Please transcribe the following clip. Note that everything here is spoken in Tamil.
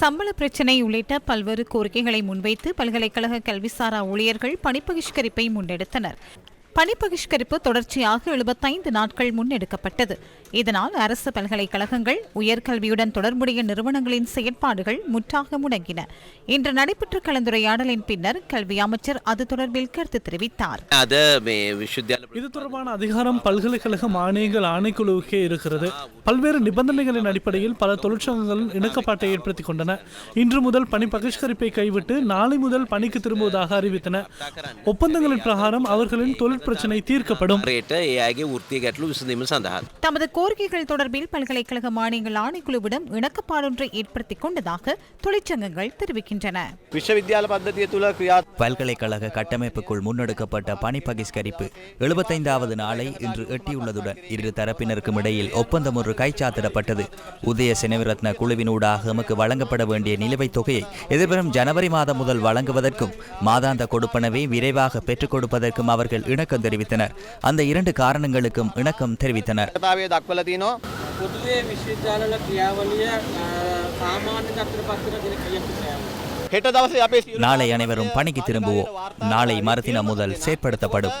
சம்பள பிரச்சினை உள்ளிட்ட பல்வேறு கோரிக்கைகளை முன்வைத்து பல்கலைக்கழக கல்விசாரா ஊழியர்கள் பணிப்பகிஷ்கரிப்பை முன்னெடுத்தனர். பணி பகிஷ்கரிப்பு தொடர்ச்சியாக எழுபத்தைந்து நாட்கள் முன்னெடுக்கப்பட்டது. இதனால் அரசு பல்கலைக்கழகங்கள் உயர்கல்வியுடன் தொடர்புடைய நிறுவனங்களின் செயற்பாடுகள் முற்றாக முடங்கின. இன்று நடைபெற்ற கலந்துரையாடலின் பின்னர் கல்வி அமைச்சர் அது தொடர்பில் கருத்து தெரிவித்தார். இது தொடர்பான அதிகாரம் பல்கலைக்கழக மானியங்கள் ஆணைக்குழுவுக்கே இருக்கிறது. பல்வேறு நிபந்தனைகளின் அடிப்படையில் பல தொழிற்சங்கங்கள் இணக்கப்பாட்டை ஏற்படுத்திக் கொண்டன. இன்று முதல் பணி பகிஷ்கரிப்பை கைவிட்டு நாளை முதல் பணிக்கு திரும்புவதாக அறிவித்தன. ஒப்பந்தங்களின் பிரகாரம் அவர்களின் தொழில் பிரச்சனை தீர்க்கப்படும். தமது கோரிக்கைகள் தொடர்பில் பல்கலைக்கழக மானியங்கள் ஆணைக்குழுவிடம் இணக்கப்பாடொன்றை ஏற்படுத்திக் கொண்டதாக தொழிற்சங்கங்கள் தெரிவிக்கின்றன. பல்கலைக்கழக கட்டமைப்புக்குள் முன்னெடுக்கப்பட்ட பணி பகிஷ்கரிப்பு எழுபத்தைந்தாவது நாளை இன்று எட்டியுள்ளதுடன் இரு தரப்பினருக்கும் இடையில் ஒப்பந்தம் ஒன்று கைச்சாத்திடப்பட்டது. உதய சினவிரத்ன குழுவினூடாக எமக்கு வழங்கப்பட வேண்டிய நிலுவைத் தொகையை எதிர்வரும் ஜனவரி மாதம் முதல் வழங்குவதற்கும் மாதாந்த கொடுப்பனவை விரைவாக பெற்றுக் கொடுப்பதற்கும் அவர்கள் இணக்க இணக்கம் தெரிவித்தனர். அந்த இரண்டு காரணங்களுக்கும் இணக்கம் தெரிவித்தனர். நாளை அனைவரும் பணிக்கு திரும்புவோம். நாளை மறுதினம் முதல் செயற்படுத்தப்படும்.